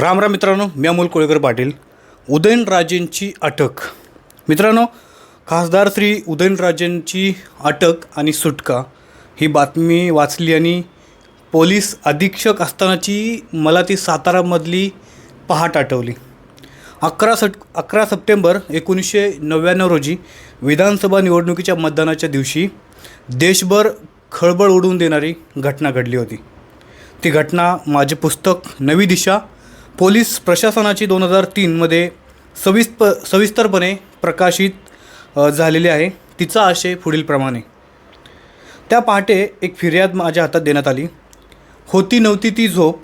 राम राम मित्रांनो मी अमोल कोळेकर पाटील. उदयनराजेंची अटक. मित्रांनो खासदार श्री उदयनराजेंची अटक आणि सुटका ही बातमी वाचली आणि पोलीस अधीक्षक असतानाची मला ती सातारामधली पहाट आठवली. अकरा सट अकरा सप्टेंबर एकोणीसशे नव्याण्णव रोजी विधानसभा निवडणुकीच्या मतदानाच्या दिवशी देशभर खळबळ उडवून देणारी घटना घडली होती. ती घटना माझे पुस्तक नवी दिशा पोलीस प्रशासनाची दोन हजार तीनमध्ये सविस्त सविस्तरपणे प्रकाशित झालेली आहे. तिचा आशय पुढीलप्रमाणे त्या पहाटे एक फिर्याद माझ्या हातात देण्यात आली. होती नव्हती ती झोप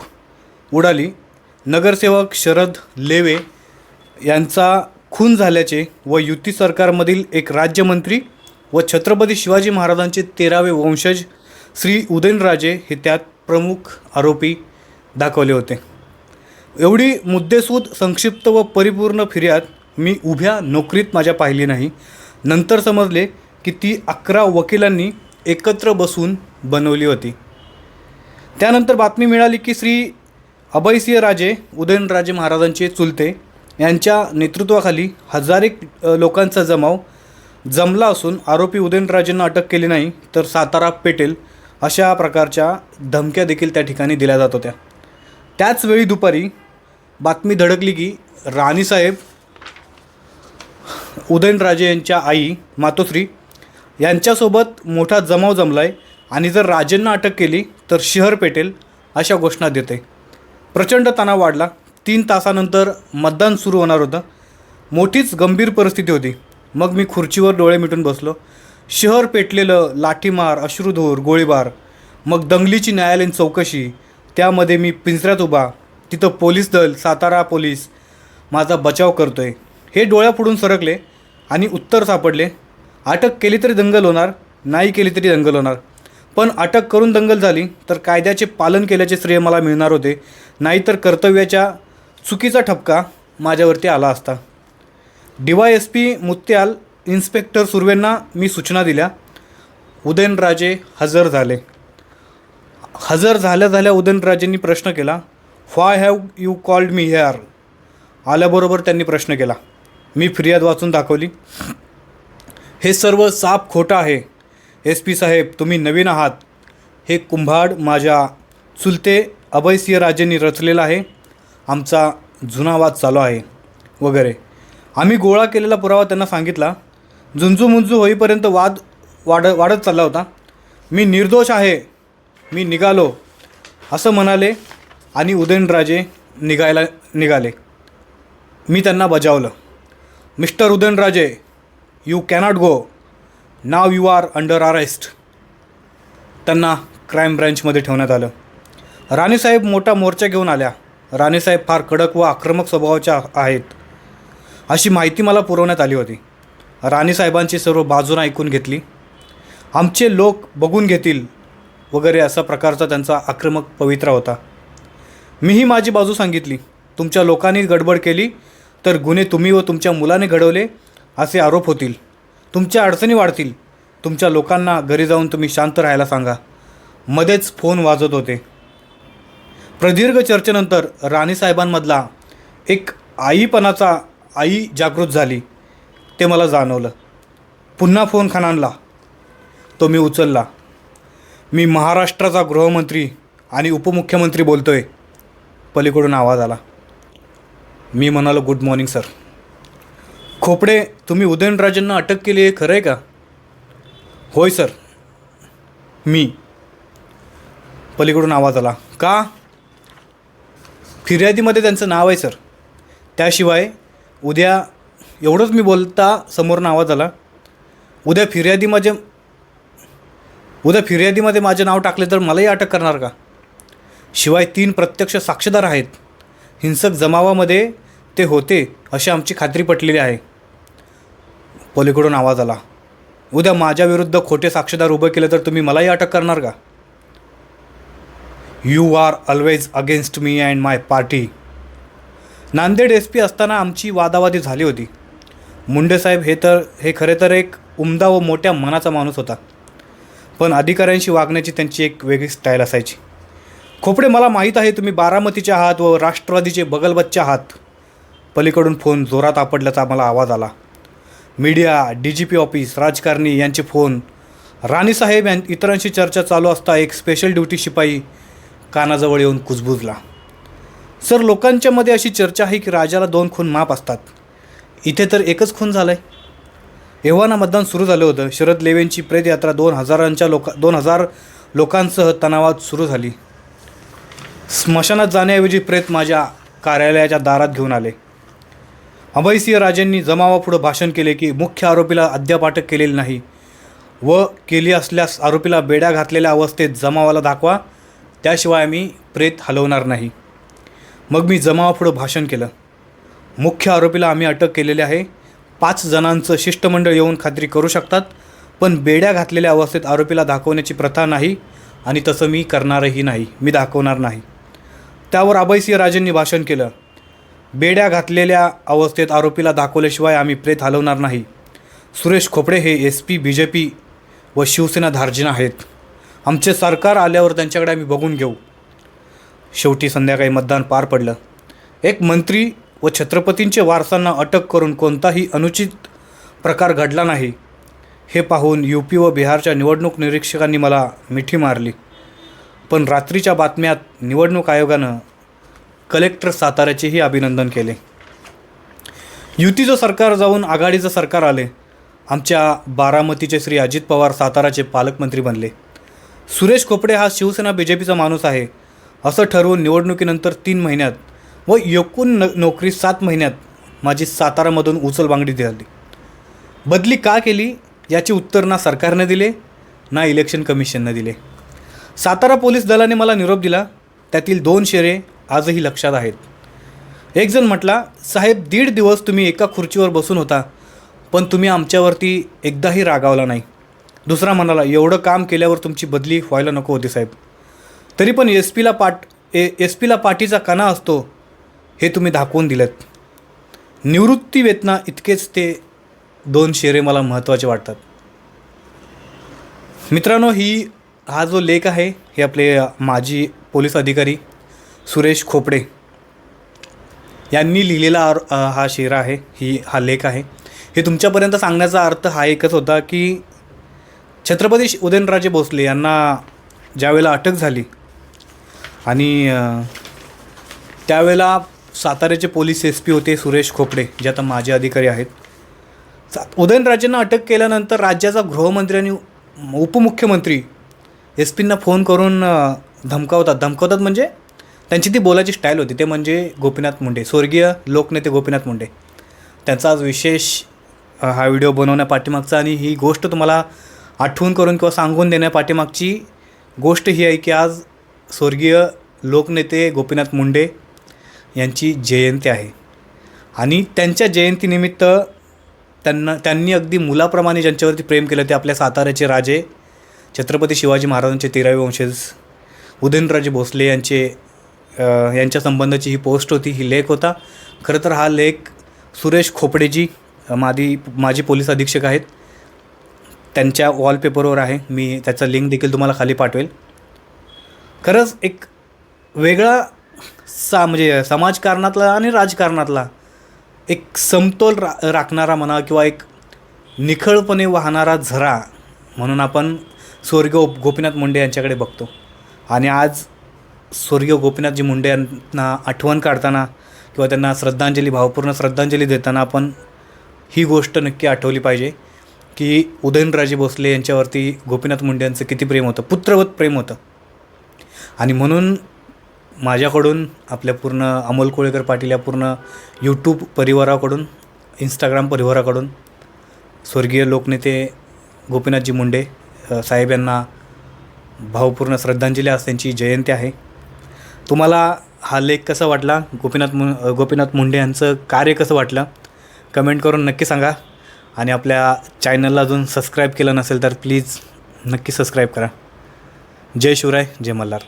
उडाली. नगरसेवक शरद लेवे यांचा खून झाल्याचे व युती सरकारमधील एक राज्यमंत्री व छत्रपती शिवाजी महाराजांचे तेरावे वंशज श्री उदयनराजे हे त्यात प्रमुख आरोपी दाखवले होते. एवढी मुद्देसूद संक्षिप्त व परिपूर्ण फिर्याद मी उभ्या नोकरीत माझ्या पाहिली नाही. नंतर समजले की ती अकरा वकिलांनी एकत्र बसून बनवली होती. त्यानंतर बातमी मिळाली की श्री अभयसिंह राजे उदयनराजे महाराजांचे चुलते यांच्या नेतृत्वाखाली हजारेक लोकांचा जमाव जमला असून आरोपी उदयनराजेंना अटक केली नाही तर सातारा पेटेल अशा प्रकारच्या धमक्या देखील त्या ठिकाणी दिल्या जात होत्या. त्याच वेळी दुपारी बातमी धडकली की राणीसाहेब उदयनराजे यांच्या आई मातोश्री यांच्यासोबत मोठा जमाव जमला आहे आणि जर राजेंना अटक केली तर शहर पेटेल अशा घोषणा देते. प्रचंड तणाव वाढला. तीन तासानंतर मतदान सुरू होणार होतं. मोठीच गंभीर परिस्थिती होती. मग मी खुर्चीवर डोळे मिटून बसलो. शहर पेटलेलं लाठीमार अश्रुधूर गोळीबार मग दंगलीची न्यायालयीन चौकशी त्यामध्ये मी पिंजऱ्यात उभा तिथं पोलीस दल सातारा पोलीस माझा बचाव करतो आहे हे डोळ्यापुढून सरकले आणि उत्तर सापडले. अटक केली तरी दंगल होणार नाही केली तरी दंगल होणार. पण अटक करून दंगल झाली तर कायद्याचे पालन केल्याचे श्रेय मला मिळणार होते. नाहीतर कर्तव्याच्या चुकीचा ठपका माझ्यावरती आला असता. D Y S P Mutyal inspector सुर्वेंना मी सूचना दिल्या. उदयनराजे हजर झाले. हजर झाल्या झाल्या उदयनराजेंनी प्रश्न केला. Why have you called me here आल्याबरोबर त्यांनी प्रश्न केला. मी फिर्याद वाचून दाखवली. हे सर्व साप खोटं आहे. एस पी साहेब तुम्ही नवीन आहात. हे कुंभाड माझ्या चुलते अभयसिंह राजेंनी रचलेला आहे. आमचा जुना वाद चालू आहे. वगैरे. आम्ही गोळा केलेला पुरावा त्यांना सांगितला. झुंजूमुंजू होईपर्यंत वाद वाढ वाढत चालला होता. मी निर्दोष आहे. मी निघालो. असं म्हणाले. आणि उदयनराजे निघायला निघाले. मी त्यांना बजावलं. Mister Udayanraje you cannot go now you are under arrest त्यांना क्राईम ब्रँचमध्ये ठेवण्यात आलं. राणीसाहेब मोठा मोर्चा घेऊन आल्या. राणीसाहेब फार कडक व आक्रमक स्वभावाच्या आहेत अशी माहिती मला पुरवण्यात आली होती. राणीसाहेबांची सर्व बाजूनं ऐकून घेतली. आमचे लोक बघून घेतील वगैरे असा प्रकारचा त्यांचा आक्रमक पवित्रा होता. मीही माझी बाजू सांगितली. तुमच्या लोकांनी गडबड केली तर गुन्हे तुम्ही व तुमच्या मुलाने घडवले असे आरोप होतील. तुमच्या अडचणी वाढतील. तुमच्या लोकांना घरी जाऊन तुम्ही शांत राहायला सांगा. मध्येच फोन वाजत होते. प्रदीर्घ चर्चेनंतर राणीसाहेबांमधला एक आईपणाचा आई जागृत झाली. ते मला जाणवलं. पुन्हा फोन खानानला तो मी उचलला. मी महाराष्ट्राचा गृहमंत्री आणि उपमुख्यमंत्री बोलतो आहे पलीकडून आवाज आला. मी म्हणालो गुड मॉर्निंग सर खोपडे तुम्ही उदयनराजेंना अटक केली आहे खरं आहे का? होय सर मी. पलीकडून आवाज आला. का? फिर्यादीमध्ये त्यांचं नाव आहे सर त्याशिवाय उद्या एवढंच मी बोलता समोरनं आवाज आला. उद्या फिर्यादीमध्ये उद्या फिर्यादीमध्ये माझे नाव टाकले तर मलाही अटक करणार का? शिवाय तीन प्रत्यक्ष साक्षीदार आहेत. हिंसक जमावामध्ये ते होते अशी आमची खात्री पटलेली आहे. पलीकडून आवाज आला. उद्या माझ्या विरुद्ध खोटे साक्षीदार उभं केलं तर तुम्ही मलाही अटक करणार का? You are always against me and my party Nanded S P असताना आमची वादावादी झाली होती. मुंडेसाहेब हे तर हे खरे तर एक उमदा व मोठ्या मनाचा माणूस होता. पण अधिकाऱ्यांशी वागण्याची त्यांची एक वेगळी स्टाईल असायची. खोपडे मला माहीत आहे तुम्ही बारामतीचे आहात व राष्ट्रवादीचे बगलबच्चे आहात. पलीकडून फोन जोरात आपडल्याचा मला आवाज आला. Media D G P office राजकारणी यांचे फोन. राणीसाहेब यां इतरांशी चर्चा चालू असता एक स्पेशल ड्युटी शिपाई कानाजवळ येऊन कुजबुजला. सर लोकांच्यामध्ये अशी चर्चा आहे की राजाला दोन खून माप असतात. इथे तर एकच खून झालं आहे एव्हाना मतदान सुरू झालं होतं. शरद लेवेंची प्रेतयात्रा दोन हजारांच्या लोका दोन हजार लोकांसह तणावात सुरू झाली. स्मशानात जाण्याऐवजी प्रेत माझ्या कार्यालयाच्या दारात घेऊन आले. अभयसिंह राजेंनी जमावापुढं भाषण केले की मुख्य आरोपीला अद्याप अटक केलेली नाही व केली असल्यास आरोपीला बेड्या घातलेल्या अवस्थेत जमावाला दाखवा. त्याशिवाय मी प्रेत हलवणार नाही. मग मी जमावापुढं भाषण केलं. मुख्य आरोपीला आम्ही अटक केलेली आहे. पाच जणांचं शिष्टमंडळ येऊन खात्री करू शकतात पण बेड्या घातलेल्या अवस्थेत आरोपीला दाखवण्याची प्रथा नाही आणि तसं मी करणारही नाही. मी दाखवणार नाही. त्यावर अभयसिंह राजेंनी भाषण केलं. बेड्या घातलेल्या अवस्थेत आरोपीला दाखवल्याशिवाय आम्ही प्रेत हलवणार नाही. सुरेश खोपडे हे S P B J P व शिवसेना धार्जिन आहेत. आमचे सरकार आल्यावर त्यांच्याकडे आम्ही बघून घेऊ. शेवटी संध्याकाळी मतदान पार पडलं. एक मंत्री व छत्रपतींचे वारसांना अटक करून कोणताही अनुचित प्रकार घडला नाही. हे पाहून यू पी व बिहारच्या निवडणूक निरीक्षकांनी मला मिठी मारली. पण रात्रीच्या बातम्यात निवडणूक आयोगानं कलेक्टर साताऱ्याचेही अभिनंदन केले. युतीचं सरकार जाऊन आघाडीचं सरकार आले. आमच्या बारामतीचे श्री अजित पवार साताराचे पालकमंत्री बनले. सुरेश खोपडे हा शिवसेना बी जे पीचा माणूस आहे असं ठरवून निवडणुकीनंतर तीन महिन्यात व एकूण न नोकरी सात महिन्यात माझी सातारामधून उचलबांगडी झाली. बदली का केली याचे उत्तर ना सरकारने दिले ना इलेक्शन कमिशननं दिले. सातारा पोलीस दलाने मला निरोप दिला. त्यातील दोन शेरे आजही लक्षात आहेत. एकजण म्हटला साहेब दीड दिवस तुम्ही एका खुर्चीवर बसून होता पण तुम्ही आमच्यावरती एकदाही रागावला नाही. दुसरा म्हणाला एवढं काम केल्यावर तुमची बदली व्हायला नको होती साहेब. तरी पण एस पीला पाट ए एस पीला पाठीचा कणा असतो हे तुम्ही दाखवून दिलेत. निवृत्ती वेतना इतकेच ते दोन शेरे मला महत्त्वाचे वाटतात. मित्रांनो ही हा जो लेख आहे हे आपले माजी पोलीस अधिकारी सुरेश खोपडे यांनी लिहिलेला हा शेर आहे ही हा लेख आहे. हे तुमच्यापर्यंत सांगण्याचा अर्थ हा एकच होता की छत्रपती उदयनराजे भोसले यांना ज्यावेळेला अटक झाली आणि त्यावेळेला साताऱ्याचे पोलीस एस पी होते सुरेश खोपडे जे आता माजी अधिकारी आहेत. सा उदयनराजेंना अटक केल्यानंतर राज्याचा गृहमंत्री आणि उपमुख्यमंत्री एस पींना फोन करून धमकावतात. धमकावतात म्हणजे त्यांची ती बोलायची स्टाईल होती. ते म्हणजे गोपीनाथ मुंडे. स्वर्गीय लोकनेते गोपीनाथ मुंडे. त्यांचा आज विशेष हा व्हिडिओ बनवण्या पाठीमागचा आणि ही गोष्ट तुम्हाला आठवून करून किंवा सांगून देण्या पाठीमागची गोष्ट ही आहे की आज स्वर्गीय लोकनेते गोपीनाथ मुंडे यांची जयंती आहे. आणि त्यांच्या जयंतीनिमित्त त्यांना त्यांनी अगदी मुलाप्रमाणे ज्यांच्यावरती प्रेम केलं ते आपल्या साताऱ्याचे राजे छत्रपती शिवाजी महाराजांचे तेरावे वंशज उदयनराजे भोसले यांचे यांच्या संबंधाची ही पोस्ट होती ही लेख होता. खरं तर हा लेख सुरेश खोपडेजी मादी माजी पोलीस अधीक्षक आहेत. त्यांच्या वॉलपेपरवर आहे. मी त्याचा लिंक देखील तुम्हाला खाली पाठवेल. खरंच एक वेगळा सा म्हणजे समाजकारणातला आणि राजकारणातला एक समतोल रा राखणारा म्हणा किंवा एक निखळपणे वाहणारा झरा म्हणून आपण स्वर्गीय गोपीनाथ मुंडे यांच्याकडे बघतो. आणि आज स्वर्गीय गोपीनाथजी मुंडे यांना आठवण काढताना किंवा त्यांना श्रद्धांजली भावपूर्ण श्रद्धांजली देताना आपण ही गोष्ट नक्की आठवली पाहिजे की उदयनराजे भोसले यांच्यावरती गोपीनाथ मुंडे यांचं किती प्रेम होतं. पुत्रवत प्रेम होतं. आणि म्हणून माझ्याकडून आपल्या पूर्ण अमोल कोळेकर पाटील या पूर्ण यूट्यूब परिवाराकडून इंस्टाग्राम परिवाराकडून स्वर्गीय लोकनेते गोपीनाथजी मुंडे साहेब यांना भावपूर्ण श्रद्धांजली आज त्यांची जयंती आहे. तुम्हाला हा लेख कसा वाटला? गोपीनाथ मु गोपीनाथ मुंडे यांचं कार्य कसं वाटलं? कमेंट करून नक्की सांगा. आणि आपल्या चॅनलला अजून सबस्क्राईब केलं नसेल तर प्लीज नक्की सबस्क्राईब करा. जय शिवराय जय मल्हार.